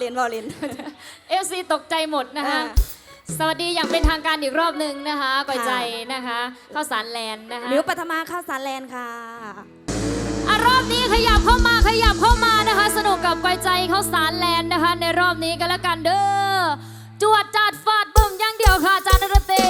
เล่นวอล่น เอฟซีตกใจหมดนะคะสวัสดีอย่างเป็นทางการอีกรอบหนึ่งนะคะก่อยใจนะคะข้าวสารแลนนะคะ หรือปฐทมาข้าวสารแลนค่ะ อะรอบนี้ขยับเข้ามาขยับเข้ามานะคะ สนุกกับกวยใจเขาสารแลนนะคะ ในรอบนี้กันละกันเด้อจวดจัดฟาดบึ้มยังเดียวค่ะจานดนตรี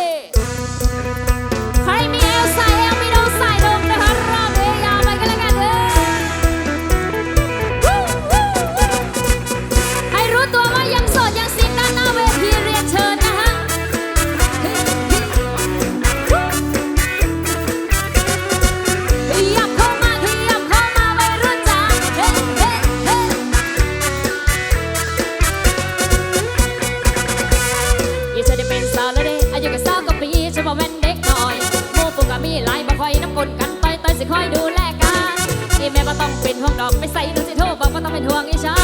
กลกันไปเตยสิคอยดูแลกันที่แม่บ่ต้องเป็นห่วงดอกไปใส่ดูสิโทรบอกบ่ต้องเป็นห่วงอีชา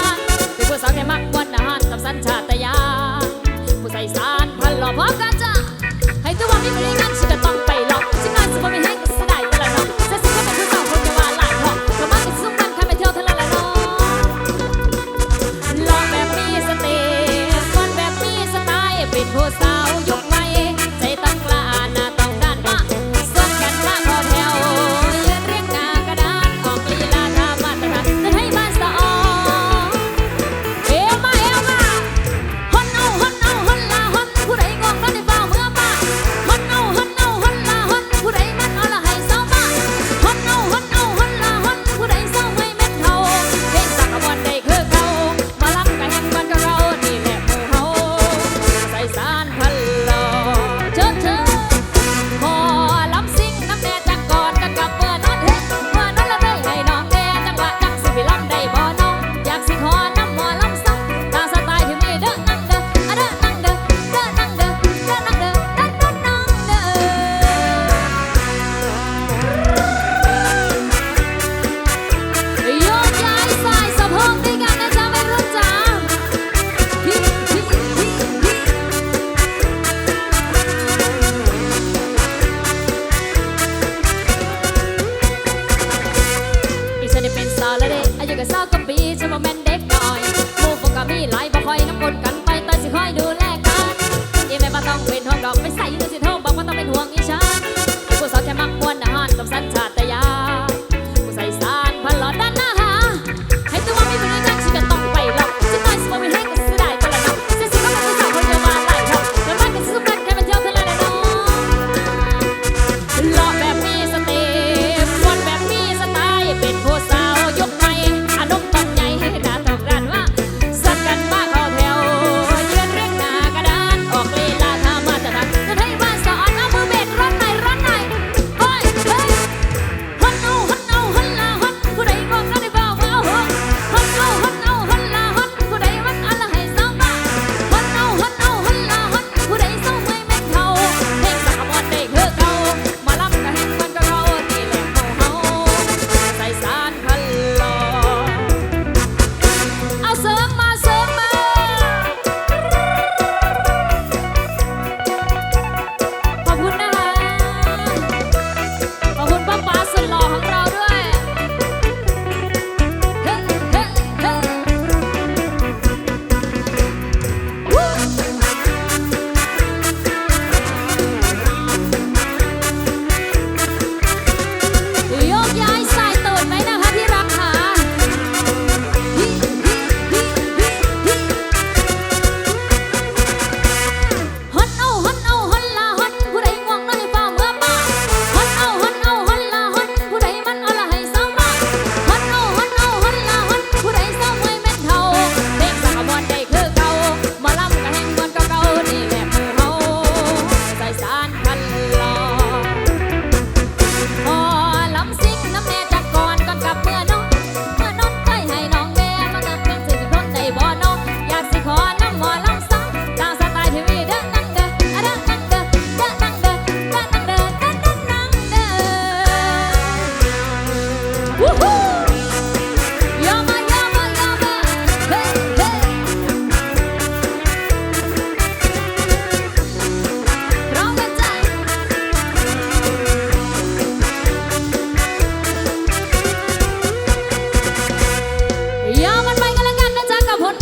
เป็นผู้สาวแค่มักวันอาหารกับสัญชาตญาณผู้ใส่สารพันหล่อพร้อมกันจ้ะให้ตัวว่ามีบริงานฉันก็ต้องไปหลอกฉันงานสิบ่มีให้งสดายตลอดเนาเสด็เป็นผู้สาวคนจะว่าหลายหอกก็มากินซุ่มกันใครไปเที่ยวทะเลละเนาะลองแบบมีสเตปวันแบบมีสไตล์ป็นผู้สาว